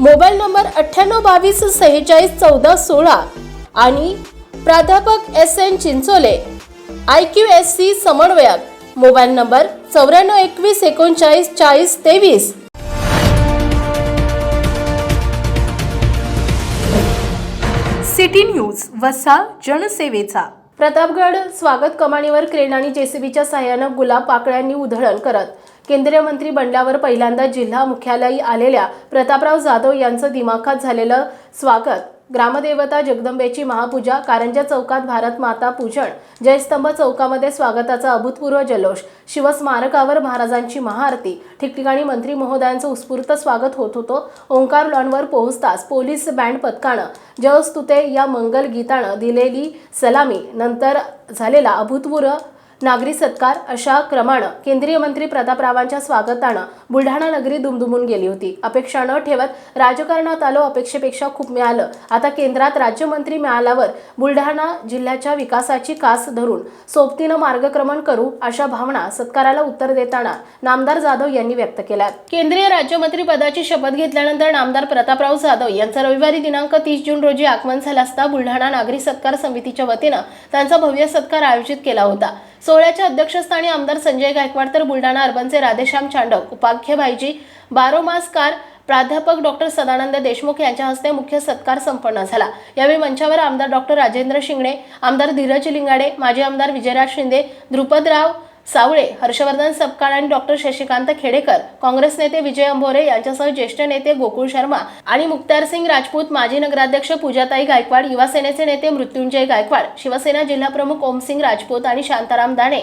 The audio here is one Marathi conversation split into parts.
मोबाईल नंबर अठ्ठ्याण्णव बावीस सेहेचाळीस चौदा सोळा. आणि प्राध्यापक S N Chinchole I Q S C समन्वयक. मोबाईल नंबर चौऱ्याण्णव एकवीस एकोणचाळीस चाळीस तेवीस. सिटी न्यूज वसा जनसेवेचा. प्रतापगड स्वागत कमानीवर क्रेन आणि जेसीबीच्या सहाय्यानं गुलाब पाकळ्यांनी उधळण करत. केंद्रीय मंत्री बनल्यावर पहिल्यांदा जिल्हा मुख्यालयी आलेल्या प्रतापराव जाधव यांचं दिमाखात झालेलं स्वागत. ग्रामदेवता जगदंबेची महापूजा कारंजा चौकात भारत माता पूजन जयस्तंभ चौकामध्ये स्वागताचा अभूतपूर्व जल्लोष शिवस्मारकावर महाराजांची महाआरती ठिकठिकाणी मंत्री महोदयांचं उत्स्फूर्त स्वागत होत होतं. ओंकार लॉनवर पोहोचताच पोलीस बँड पथकानं जयस्तुते या मंगल गीतानं दिलेली सलामी नंतर झालेला अभूतपूर्व नागरी सत्कार अशा क्रमानं केंद्रीय मंत्री प्रतापरावांच्या स्वागतानं बुलढाणा नगरी दुमदुमून गेली होती. अपेक्षा न ठेवत राजकारणात आलो अपेक्षेपेक्षा खूप मिळालं. आता केंद्रात राज्यमंत्री मिळाल्यावर बुलढाणा जिल्ह्याच्या विकासाची कास धरून सोबतीनं मार्गक्रमण करू अशा भावना सत्काराला उत्तर देताना नामदार जाधव यांनी व्यक्त केल्या केंद्रीय राज्यमंत्री पदाची शपथ घेतल्यानंतर नामदार प्रतापराव जाधव यांचा रविवारी दिनांक तीस जून रोजी आगमन झालं असता बुलढाणा नागरी सत्कार समितीच्या वतीनं त्यांचा भव्य सत्कार आयोजित केला होता. सोहळ्याच्या अध्यक्षस्थानी आमदार संजय गायकवाड तर बुलढाणा अर्बनचे राधेश्याम चांडक उपाख्य भाईजी बारोमासकार प्राध्यापक डॉक्टर सदानंद देशमुख यांच्या हस्ते मुख्य सत्कार संपन्न झाला. यावेळी मंचावर आमदार डॉक्टर राजेंद्र शिंगणे आमदार धीरज लिंगाडे माजी आमदार विजयराज शिंदे द्रुपदराव सावळे हर्षवर्धन सपकाळ आणि डॉक्टर शशिकांत खेडेकर काँग्रेस नेते विजय अंभोरे यांच्यासह ज्येष्ठ नेते गोकुळ शर्मा आणि मुक्तारसिंग राजपूत माजी नगराध्यक्ष पूजाताई गायकवाड युवा सेनेचे नेते मृत्युंजय गायकवाड शिवसेना जिल्हाप्रमुख ओमसिंग राजपूत आणि शांताराम दाणे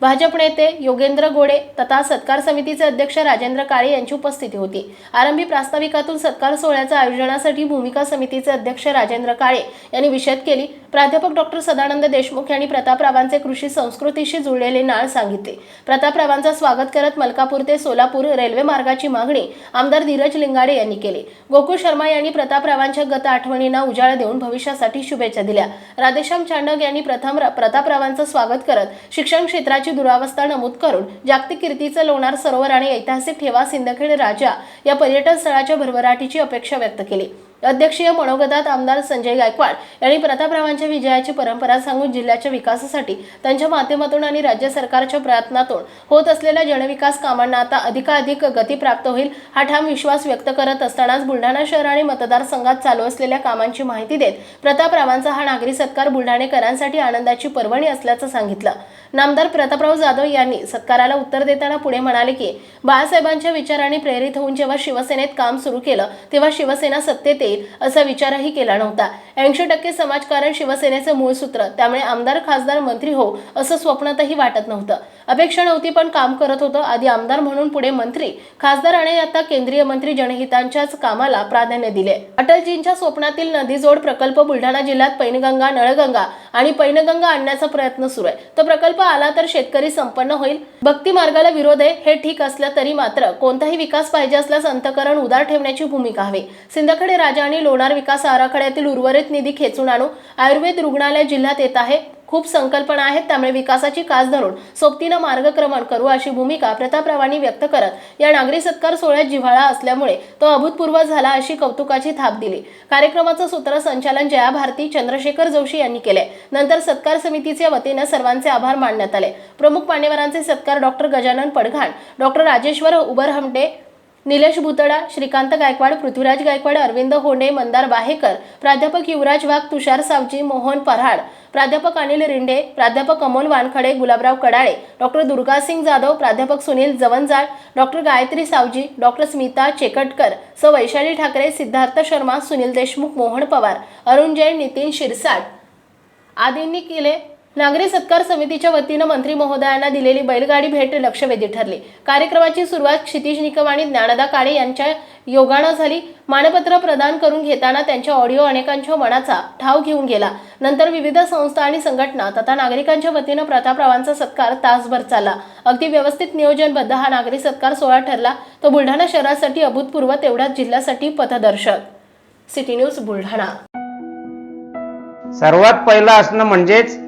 भाजप नेते योगेंद्र गोडे तथा सत्कार समितीचे अध्यक्ष राजेंद्र काळे यांची उपस्थिती होती. आरंभी प्रास्ताविकातून सत्कार सोहळ्याच्या आयोजनासाठी भूमिका समितीचे अध्यक्ष राजेंद्र काळे यांनी विषद केली. प्राध्यापक डॉक्टर सदानंद देशमुख यांनी प्रतापरावांचे कृषी संस्कृतीशी जुळलेले नाळ सांगितले. प्रतापरावांचं स्वागत करत मलकापूर ते सोलापूर रेल्वे मार्गाची मागणी आमदार धीरज लिंगाडे यांनी केली. गोकुळ शर्मा यांनी प्रतापरावांच्या गत आठवणींना उजाळा देऊन भविष्यासाठी शुभेच्छा दिल्या. राधेश्याम चांडक यांनी प्रथम प्रतापरावांचं स्वागत करत शिक्षण क्षेत्राची दुरावस्था नमूद करून जागतिक कीर्तीचं लोणार सरोवर आणि ऐतिहासिक ठेवा सिंदखेड राजा या पर्यटन स्थळाच्या भरभराटीची अपेक्षा व्यक्त केली. अध्यक्षीय मनोगतात आमदार संजय गायकवाड यांनी प्रतापरावांच्या विजयाची परंपरा सांगून जिल्ह्याच्या विकासासाठी त्यांच्या माध्यमातून आणि राज्य सरकारच्या प्रयत्नातून होत असलेल्या जनविकास कामांना आता अधिकाधिक गती प्राप्त होईल हा ठाम विश्वास व्यक्त करत असतानाच बुलढाणा शहर आणि मतदारसंघात चालू असलेल्या कामांची माहिती देत प्रतापरावांचा हा नागरी सत्कार बुलढाणेकरांसाठी आनंदाची पर्वणी असल्याचं सांगितलं. नामदार प्रतापराव जाधव यांनी सत्काराला उत्तर देताना पुढे म्हणाले की बाळासाहेबांच्या विचारांनी प्रेरित होऊन जेव्हा शिवसेनेत काम सुरू केलं तेव्हा शिवसेना सत्तेत येईल असा विचारही केला नव्हता. ऐंशी टक्के समाजकारण शिवसेनेचं मूळ सूत्र त्यामुळे आमदार खासदार मंत्री हो असं स्वप्नातही वाटत नव्हतं. अपेक्षा नव्हती पण काम करत होतं. आधी आमदार म्हणून पुढे मंत्री खासदार आणि आता केंद्रीय मंत्री जनहितांच्याच कामाला प्राधान्य दिले. अटलजींच्या स्वप्नातील नदीजोड प्रकल्प बुलढाणा जिल्ह्यात पैनगंगा नळगंगा आणि पैनगंगा आणण्याचा प्रयत्न सुरू आहे. तो प्रकल्प आला तर शेतकरी संपन्न होईल. भक्ती मार्गाला विरोध आहे. हे ठीक असलं तरी मात्र कोणताही विकास पाहिजे असल्यास अंतकरण उदार ठेवण्याची भूमिका हवी. सिंदखेडे राजा आणि लोणार विकास आराखड्यातील उर्वरित निधी खेचून आणू आयुर्वेद रुग्णालय जिल्ह्यात येत आहे. खूप संकल्पना आहेत त्यामुळे विकासाची कास धरून सोबतीनं मार्गक्रमण करू अशी भूमिका प्रतापरावांनी व्यक्त करत या नागरी सत्कार सोहळ्यात जिव्हाळा असल्यामुळे तो अभूतपूर्व झाला अशी कौतुकाची थाप दिली. कार्यक्रमाचं सूत्रसंचालन जया भारती चंद्रशेखर जोशी यांनी केले नंतर सत्कार समितीच्या वतीनं सर्वांचे आभार मानण्यात आले. प्रमुख मान्यवरांचे सत्कार डॉक्टर गजानन पडघाण डॉक्टर राजेश्वर उबरहमटे निलेश भुतडा श्रीकांत गायकवाड पृथ्वीराज गायकवाड अरविंद होंडे मंदार बाहेकर प्राध्यापक युवराज वाघ तुषार सावजी मोहन पऱ्हाड प्राध्यापक अनिल रिंडे प्राध्यापक अमोल वानखडे गुलाबराव कडाळे डॉक्टर दुर्गासिंग जाधव प्राध्यापक सुनील जवंजाळ डॉक्टर गायत्री सावजी डॉक्टर स्मिता चेकटकर स. वैशाली ठाकरे सिद्धार्थ शर्मा सुनील देशमुख मोहन पवार अरुण जैन नितीन शिरसाट. आदींनी केले नागरी सत्कार समितीच्या वतीनं मंत्री महोदयांना दिलेली बैलगाडी भेट लक्षवेधी ठरली. कार्यक्रमाची सुरुवात क्षितिज निकम आणि ज्ञानदा काळे यांच्या योगानं झाली. मानपत्र प्रदान करून घेताना त्यांच्या ऑडिओ अनेकांच्या मनाचा ठाव घेऊन गेला. नंतर विविध संस्था आणि संघटना तथा नागरिकांच्या वतीनं प्रतापरावांचा सत्कार तासभर चालला. अगदी व्यवस्थित नियोजनबद्ध हा नागरी सत्कार सोहळा ठरला. तो बुलढाणा शहरासाठी अभूतपूर्व तेवढ्याच जिल्ह्यासाठी पथदर्शक. City news Buldhana. सर्वात पहिलं असणं म्हणजेच